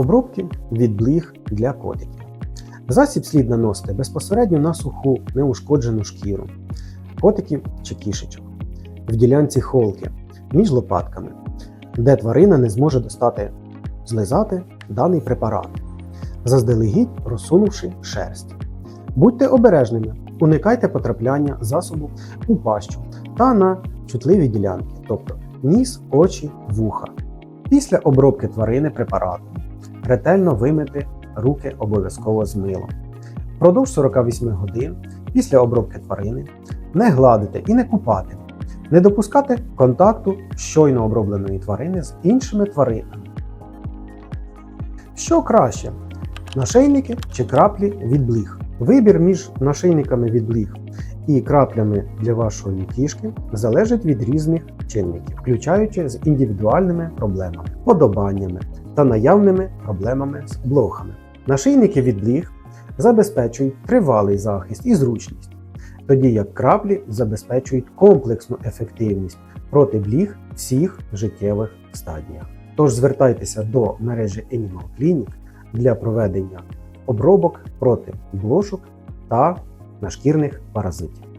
Обробки від для котиків. Засіб слід наносити безпосередньо на суху, неушкоджену шкіру котиків чи кішечок в ділянці холки між лопатками, де тварина не зможе достати злизати даний препарат, заздалегідь розсунувши шерсть. Будьте обережними, уникайте потрапляння засобу у пащу та на чутливі ділянки, тобто ніс, очі, вуха. Після обробки тварини препаратом ретельно вимити руки обов'язково з милом. Впродовж 48 годин після обробки тварини не гладити і не купати, не допускати контакту щойно обробленої тварини з іншими тваринами. Що краще? Нашийники чи краплі від бліг? Вибір між нашийниками від бліг і краплями для вашої кішки залежить від різних чинників, включаючи з індивідуальними проблемами, подобаннями та наявними проблемами з блохами. Нашийники від бліг забезпечують тривалий захист і зручність, тоді як краплі забезпечують комплексну ефективність проти бліг всіх життєвих стадіях. Тож звертайтеся до мережі Animal Clinic для проведення обробок проти блошок та нашкірних паразитів.